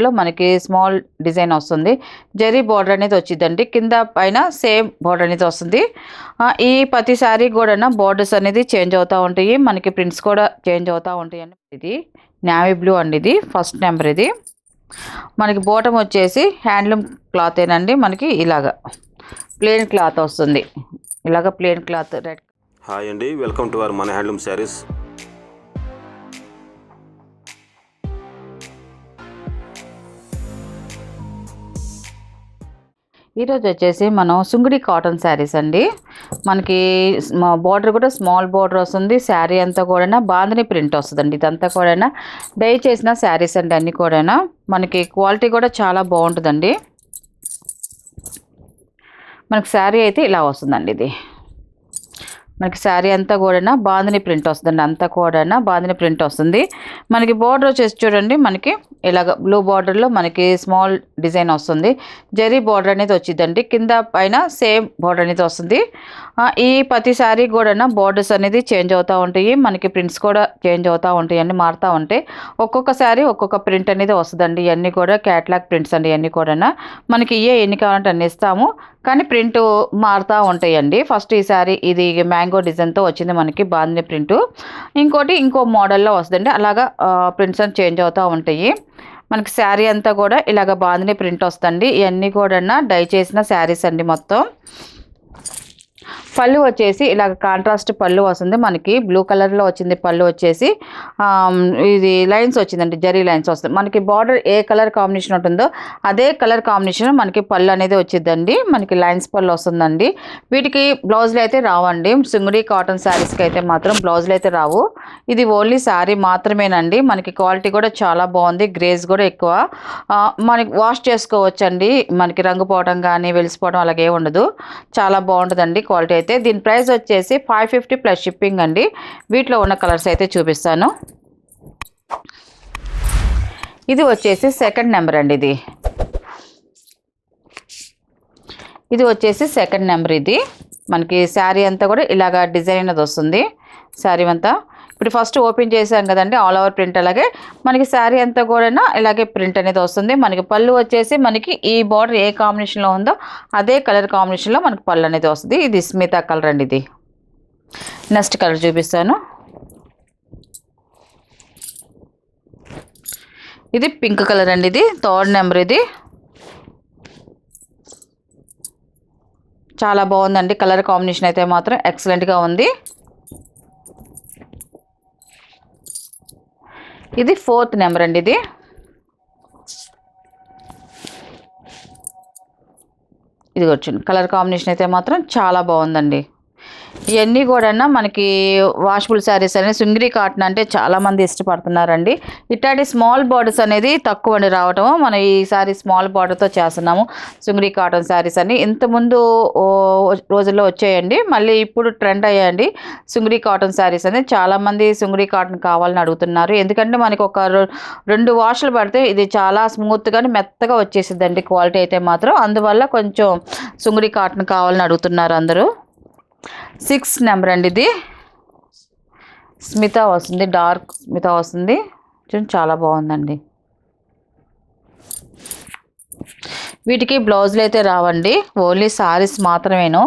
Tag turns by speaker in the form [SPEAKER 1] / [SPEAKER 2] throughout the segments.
[SPEAKER 1] లో మనకి small design వస్తుంది. జరీ బార్డర్ అనేది వచ్చిందండి కింద పైన సేమ్ బార్డర్ అనేది వస్తుంది. ఈ ప్రతి శారీ కూడా బార్డర్స్ అనేది చేంజ్ అవుతూ ఉంటాయి. మనకి ప్రింట్స్ కూడా చేంజ్ అవుతూ ఉంటాయి అండి ఇది. నావీ బ్లూ అండి ఇది. ఫస్ట్ నెంబర్ ఇది. మనకి బోటం వచ్చేసి హ్యాండ్లూమ్ క్లాత్ ఏనండి. మనకి ఇలాగా ప్లెయిన్ క్లాత్ వస్తుంది. ఇలాగ ప్లెయిన్ క్లాత్ రెడ్
[SPEAKER 2] హాయ్ అండి. వెల్కమ్ టు అవర్ మన హ్యాండ్లూమ్ శారీస్
[SPEAKER 1] ఈరోజు వచ్చేసి మనం సుంగుడి కాటన్ శారీస్ అండి. మనకి బార్డర్ కూడా స్మాల్ బార్డర్ వస్తుంది. శారీ అంతా కూడా బాందని ప్రింట్ వస్తుందండి. ఇదంతా కూడా డై చేసిన శారీస్ అండి అన్నీ కూడా మనకి క్వాలిటీ కూడా చాలా బాగుంటుందండి. మనకి శారీ అయితే ఇలా వస్తుందండి ఇది. మనకి శారీ అంతా కూడా బాందిని ప్రింట్ వస్తుందండి అంతా కూడా బాందిని ప్రింట్ వస్తుంది. మనకి బార్డర్ వచ్చేసి చూడండి మనకి ఇలాగ బ్లూ బార్డర్లో మనకి స్మాల్ డిజైన్ వస్తుంది. జరీ బార్డర్ అనేది వచ్చిందండి కింద పైన సేమ్ బార్డర్ అనేది వస్తుంది. ఈ ప్రతి శారీ కూడా బార్డర్స్ అనేది చేంజ్ అవుతూ ఉంటాయి మనకి ప్రింట్స్ కూడా చేంజ్ అవుతూ ఉంటాయి అన్నీ మారుతూ ఉంటాయి. ఒక్కొక్క శారీ ఒక్కొక్క ప్రింట్ అనేది వస్తుందండి ఇవన్నీ కూడా క్యాట్లాగ్ ప్రింట్స్ అండి ఇవన్నీ కూడా మనకి ఇవే ఎన్ని కావాలంటే అన్ని ఇస్తాము కానీ ప్రింట్ మారుతూ ఉంటాయండి. ఫస్ట్ ఈ శారీ ఇది మ్యాంగ్ డిజైన్తో వచ్చింది మనకి బాందిని ప్రింట్. ఇంకోటి ఇంకో మోడల్లో వస్తుందండి. అలాగా ప్రింట్స్ అని చేంజ్ అవుతూ ఉంటాయి. మనకి శారీ అంతా కూడా ఇలాగ బాందిని ప్రింట్ వస్తుంది ఇవన్నీ కూడా డై చేసిన శారీస్ అండి మొత్తం. పళ్ళు వచ్చేసి ఇలాగ కాంట్రాస్ట్ పళ్ళు వస్తుంది. మనకి బ్లూ కలర్లో వచ్చింది పళ్ళు వచ్చేసి ఇది లైన్స్ వచ్చిందండి జరీ లైన్స్ వస్తుంది. మనకి బార్డర్ ఏ కలర్ కాంబినేషన్ ఉంటుందో అదే కలర్ కాంబినేషన్ మనకి పళ్ళు అనేది వచ్చిందండి మనకి లైన్స్ పళ్ళు వస్తుందండి. వీటికి బ్లౌజులు అయితే రావండి. సింగుడి కాటన్ శారీస్కి అయితే మాత్రం బ్లౌజులు అయితే రావు. ఇది ఓన్లీ శారీ మాత్రమేనండి. మనకి క్వాలిటీ కూడా చాలా బాగుంది. గ్రేస్ కూడా ఎక్కువ. మనకి వాష్ చేసుకోవచ్చండి. మనకి రంగు పోవడం కానీ వెలిసిపోవడం అలాగే ఉండదు. చాలా బాగుంటుందండి క్వాలిటీ అయితే దీని ప్రైస్ వచ్చేసి ఫైవ్ ఫిఫ్టీ ప్లస్ షిప్పింగ్ అండి. వీటిలో ఉన్న కలర్స్ అయితే చూపిస్తాను. ఇది వచ్చేసి సెకండ్ నెంబర్ అండి ఇది. ఇది వచ్చేసి సెకండ్ నెంబర్ ఇది. మనకి శారీ అంతా కూడా ఇలాగ డిజైన్ అనేది వస్తుంది. శారీ అంతా ఇప్పుడు ఫస్ట్ ఓపెన్ చేసాం కదండి ఆల్ ఓవర్ ప్రింట్ అలాగే. మనకి శారీ అంతా కూడా ఇలాగే ప్రింట్ అనేది వస్తుంది. మనకి పళ్ళు వచ్చేసి మనకి ఈ బార్డర్ ఏ కాంబినేషన్లో ఉందో అదే కలర్ కాంబినేషన్లో మనకి పళ్ళు అనేది వస్తుంది. ఇది స్మితా కలర్ అండి ఇది. నెక్స్ట్ కలర్ చూపిస్తాను. ఇది పింక్ కలర్ అండి ఇది. థర్డ్ నెంబర్ ఇది. చాలా బాగుందండి. కలర్ కాంబినేషన్ అయితే మాత్రం ఎక్సలెంట్గా ఉంది. ఇది ఫోర్త్ నెంబర్ అండి ఇది. ఇది వచ్చింది కలర్ కాంబినేషన్ అయితే మాత్రం చాలా బాగుందండి. ఇవన్నీ కూడా మనకి వాషబుల్ శారీస్ అనేది సుంగిరి కాటన్ అంటే చాలామంది ఇష్టపడుతున్నారండి. ఇట్లాంటి స్మాల్ బార్డర్స్ అనేది తక్కువ అండి రావటం. మనం ఈసారి స్మాల్ బార్డర్తో చేస్తున్నాము సుంగిరి కాటన్ శారీస్ అని. ఇంతకుముందు ఓ రోజుల్లో వచ్చాయండి. మళ్ళీ ఇప్పుడు ట్రెండ్ అయ్యాయండి. సుంగిరి కాటన్ శారీస్ అనేది చాలామంది సుంగిరి కాటన్ కావాలని అడుగుతున్నారు. ఎందుకంటే మనకి ఒక రెండు వాష్లు పడితే ఇది చాలా స్మూత్గా మెత్తగా వచ్చేసిందండి క్వాలిటీ అయితే మాత్రం. అందువల్ల కొంచెం సుంగిరి కాటన్ కావాలని అడుగుతున్నారు అందరూ. సిక్స్ నెంబర్ అండి ఇది. స్మిత వస్తుంది డార్క్ స్మిత వస్తుంది. చూడండి చాలా బాగుందండి. వీటికి బ్లౌజులు అయితే రావండి. ఓన్లీ సారీస్ మాత్రమేను.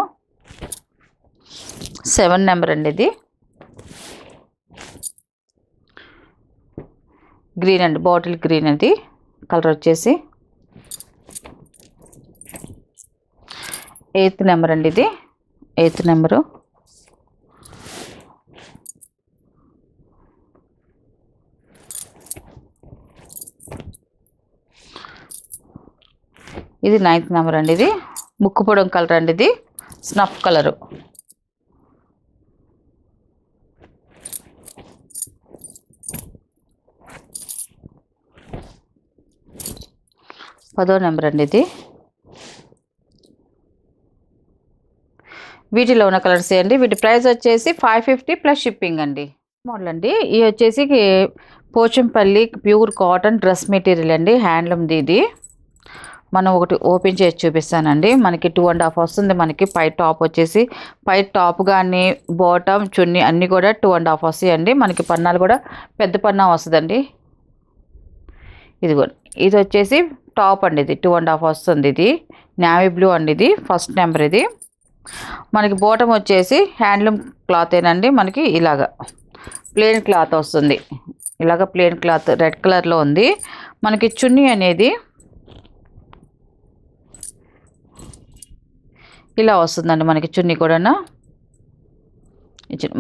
[SPEAKER 1] సెవెన్ నెంబర్ అండి ఇది. గ్రీన్ అండి బాటిల్ గ్రీన్ అది కలర్ వచ్చేసి. ఎయిత్ నెంబర్ అండి ఇది. Eighth number. ఇది నైన్త్ నెంబర్ అండి ఇది. ముక్కు పొడం కలర్ అండి ఇది. Snuff colour. పదో నెంబర్ అండి ఇది. వీటిలో ఉన్న కలర్స్ అండి. వీటి ప్రైస్ వచ్చేసి ఫైవ్ ఫిఫ్టీ ప్లస్ షిప్పింగ్ అండి. మోడల్ అండి. ఇది వచ్చేసి Pochampally pure cotton dress material అండి. హ్యాండ్లూమ్ది ఇది. మనం ఒకటి ఓపెన్ చేసి చూపిస్తానండి. మనకి టూ అండ్ హాఫ్ వస్తుంది. మనకి పై టాప్ వచ్చేసి పై టాప్ కానీ బాటమ్ చున్నీ అన్నీ కూడా టూ అండ్ హాఫ్ వస్తాయండి. మనకి పన్నాలు కూడా పెద్ద పన్నా వస్తుందండి. ఇదిగోండి. ఇది వచ్చేసి టాప్ అండి ఇది. టూ అండ్ హాఫ్ వస్తుంది ఇది. నావీ బ్లూ అండి ఇది. ఫస్ట్ నెంబర్ ఇది. మనకి బోటం వచ్చేసి హ్యాండ్లూమ్ క్లాత్ ఏనండి. మనకి ఇలాగా ప్లెయిన్ క్లాత్ వస్తుంది. ఇలాగ ప్లెయిన్ క్లాత్ రెడ్ కలర్లో ఉంది. మనకి చున్నీ అనేది ఇలా వస్తుందండి మనకి చున్నీ కూడా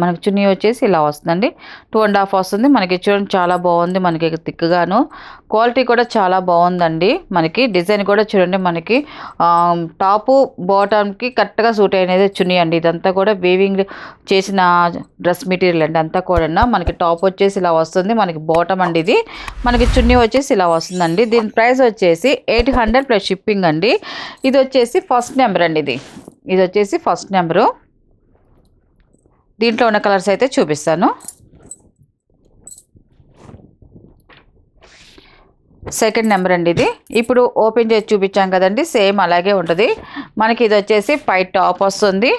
[SPEAKER 1] మనకి చున్నీ వచ్చేసి ఇలా వస్తుందండి. టూ అండ్ హాఫ్ వస్తుంది. మనకి చూడండి చాలా బాగుంది. మనకి థిక్గాను. క్వాలిటీ కూడా చాలా బాగుందండి. మనకి డిజైన్ కూడా చూడండి మనకి టాపు బాటమ్కి కరెక్ట్గా సూట్ అయినది చున్నీ అండి. ఇదంతా కూడా వీవింగ్ చేసిన డ్రెస్ మెటీరియల్ అండి. అంతా కూడా మనకి టాప్ వచ్చేసి ఇలా వస్తుంది. మనకి బాటమ్ అండి ఇది. మనకి చున్నీ వచ్చేసి ఇలా వస్తుందండి. దీని ప్రైస్ వచ్చేసి ఎయిట్ హండ్రెడ్ ప్లస్ షిప్పింగ్ అండి. ఇది వచ్చేసి ఫస్ట్ నెంబర్ అండి ఇది. ఇది వచ్చేసి ఫస్ట్ నెంబరు. దీంట్లో ఉన్న కలర్స్ అయితే చూపిస్తాను. సెకండ్ నెంబర్ అండి ఇది. ఇప్పుడు ఓపెన్ చేసి చూపించాం కదండి సేమ్ అలాగే ఉంటుంది. మనకి ఇది వచ్చేసి పై టాప్ వస్తుంది.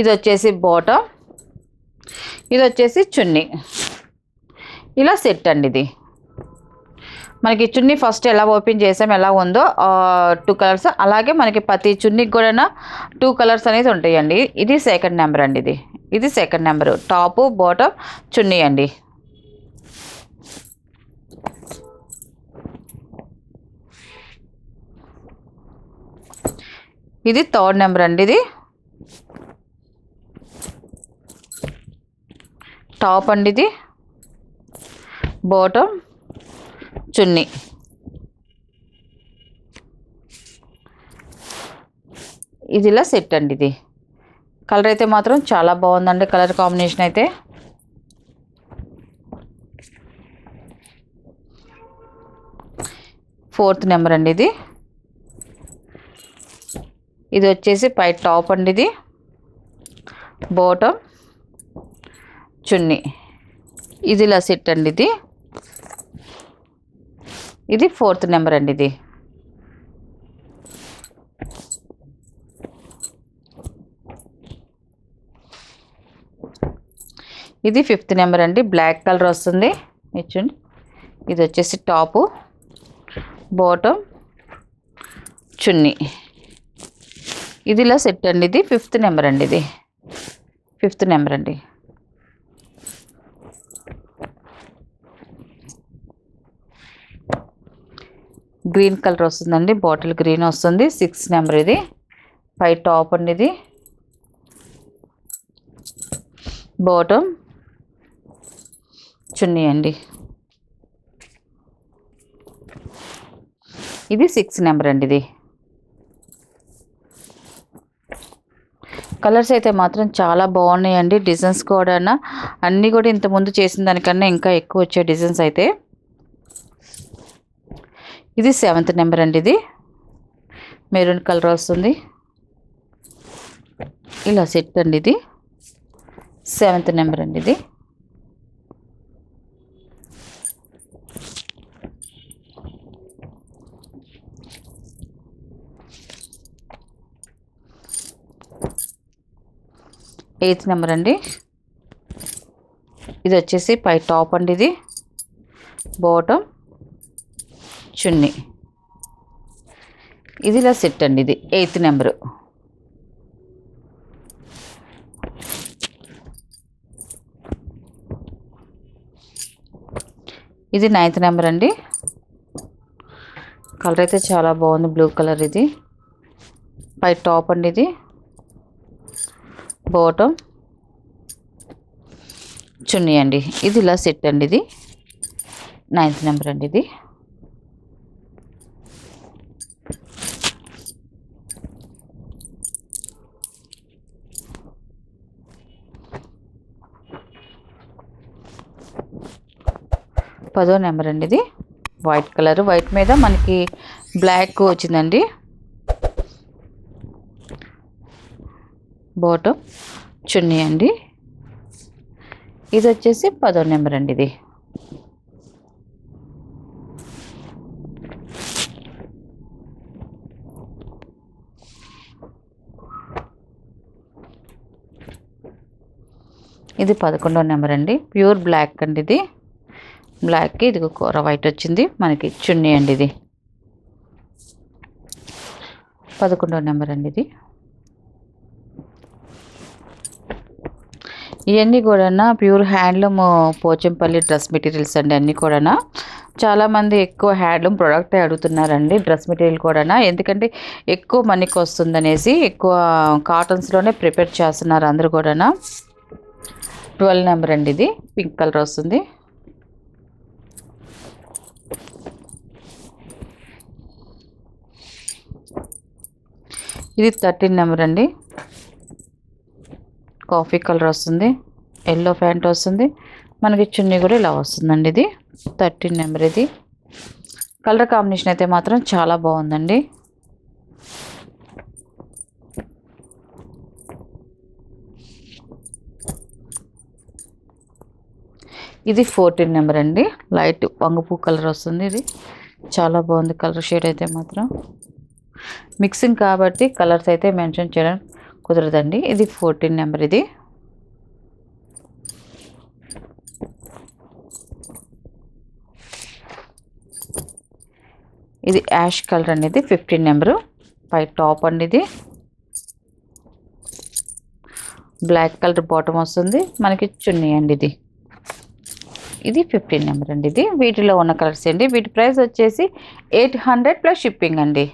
[SPEAKER 1] ఇది వచ్చేసి బాటమ్. ఇది వచ్చేసి చున్నీ. ఇలా సెట్ అండి ఇది. మనకి చున్నీ ఫస్ట్ ఎలా ఓపెన్ చేసాం ఎలా ఉందో టూ కలర్స్ అలాగే మనకి ప్రతి చున్నీకి కూడా టూ కలర్స్ అనేది ఉంటాయండి. ఇది సెకండ్ నెంబర్ అండి ఇది. ఇది second number top bottom chunni అండి. ఇది థర్డ్ నెంబర్ అండి ఇది. టాప్ అండి ఇది. బాటమ్ చున్నీ. ఇది ఇలా సెట్ అండి ఇది. కలర్ అయితే మాత్రం చాలా బాగుందండి కలర్ కాంబినేషన్ అయితే. ఫోర్త్ నెంబర్ అండి ఇది. ఇది వచ్చేసి పై టాప్ అండి ఇది. బాటమ్ చున్నీ. ఇది ఇలా సెట్ అండి ఇది. ఇది ఫోర్త్ నెంబర్ అండి ఇది. ఇది ఫిఫ్త్ నెంబర్ అండి. బ్లాక్ కలర్ వస్తుంది. ఇచ్చండి. ఇది వచ్చేసి టాపు బాటమ్ చున్నీ. ఇది ఇలా సెట్ అండి ఇది. ఫిఫ్త్ నెంబర్ అండి ఇది. ఫిఫ్త్ నెంబర్ అండి. గ్రీన్ కలర్ వస్తుందండి బాటిల్ గ్రీన్ వస్తుంది సిక్స్ నెంబర్ ఇది పై టాప్ అండి ఇది. బాటమ్ చున్నీ అండి. ఇది సిక్స్ నెంబర్ అండి ఇది. కలర్స్ అయితే మాత్రం చాలా బాగున్నాయండి డిజైన్స్ కూడా అన్నీ కూడా ఇంతకుముందు చేసిన దానికన్నా ఇంకా ఎక్కువ వచ్చే డిజైన్స్ అయితే. ఇది సెవెంత్ నెంబర్ అండి ఇది. మెరూన్ కలర్ వస్తుంది ఇలా సెట్ అండి ఇది. సెవెంత్ నెంబర్ అండి ఇది. ఎయిత్ నెంబర్ అండి. ఇది వచ్చేసి పై టాప్ అండి ఇది. బాటమ్. చున్నీ. ఇది ఇలా సెట్ అండి ఇది ఎయిత్ నెంబరు. ఇది నైన్త్ నెంబర్ అండి. కలర్ అయితే చాలా బాగుంది బ్లూ కలర్ ఇది. పై టాప్ అండి ఇది. బాటమ్. చున్నీ అండి ఇది ఇలా సెట్ అండి ఇది. నైన్త్ నెంబర్ అండి ఇది. పదో నెంబర్ అండి ఇది. వైట్ కలర్ వైట్ మీద మనకి బ్లాక్ వచ్చిందండి. బాటమ్ చున్నీ అండి. ఇది వచ్చేసి పదో నెంబర్ అండి ఇది. ఇది పదకొండో నెంబర్ అండి. ప్యూర్ బ్లాక్ అండి ఇది. బ్లాక్కి ఇది కూర వైట్ వచ్చింది. మనకి చున్నీ అండి ఇది. పదకొండో నెంబర్ అండి ఇది. ఇవన్నీ కూడా pure handloom Pochampally dress materials అండి అన్నీ కూడా చాలామంది ఎక్కువ హ్యాండ్లూమ్ ప్రోడక్ట్ అడుగుతున్నారండి డ్రెస్ మెటీరియల్ కూడా ఎందుకంటే ఎక్కువ మనీకి వస్తుందనేసి ఎక్కువ కాటన్స్లోనే ప్రిపేర్ చేస్తున్నారు అందరూ కూడా ట్వెల్వ్ నెంబర్ అండి ఇది. పింక్ కలర్ వస్తుంది. ఇది థర్టీన్ నెంబర్ అండి. కాఫీ కలర్ వస్తుంది. ఎల్లో ప్యాంట్ వస్తుంది. మనకి చున్నీ కూడా ఇలా వస్తుందండి ఇది. థర్టీన్ నెంబర్ ఇది. కలర్ కాంబినేషన్ అయితే మాత్రం చాలా బాగుందండి. ఇది ఫోర్టీన్ నెంబర్ అండి. లైట్ వంగపూ కలర్ వస్తుంది ఇది. చాలా బాగుంది కలర్ షేడ్ అయితే మాత్రం. మిక్సింగ్ కాబట్టి కలర్స్ అయితే మెన్షన్ చేయడం కుదరదండి. ఇది ఫోర్టీన్ నెంబర్ ఇది. ఇది యాష్ కలర్ అండి ఇది ఫిఫ్టీన్ నెంబరు. పై టాప్ అండి ఇది. బ్లాక్ కలర్ బాటమ్ వస్తుంది. మనకి చున్నీ అండి ఇది. ఇది ఫిఫ్టీన్ నెంబర్ అండి ఇది. వీటిలో ఉన్న కలర్స్ అండి. వీటి ప్రైస్ వచ్చేసి ఎయిట్ హండ్రెడ్ ప్లస్ షిప్పింగ్ అండి.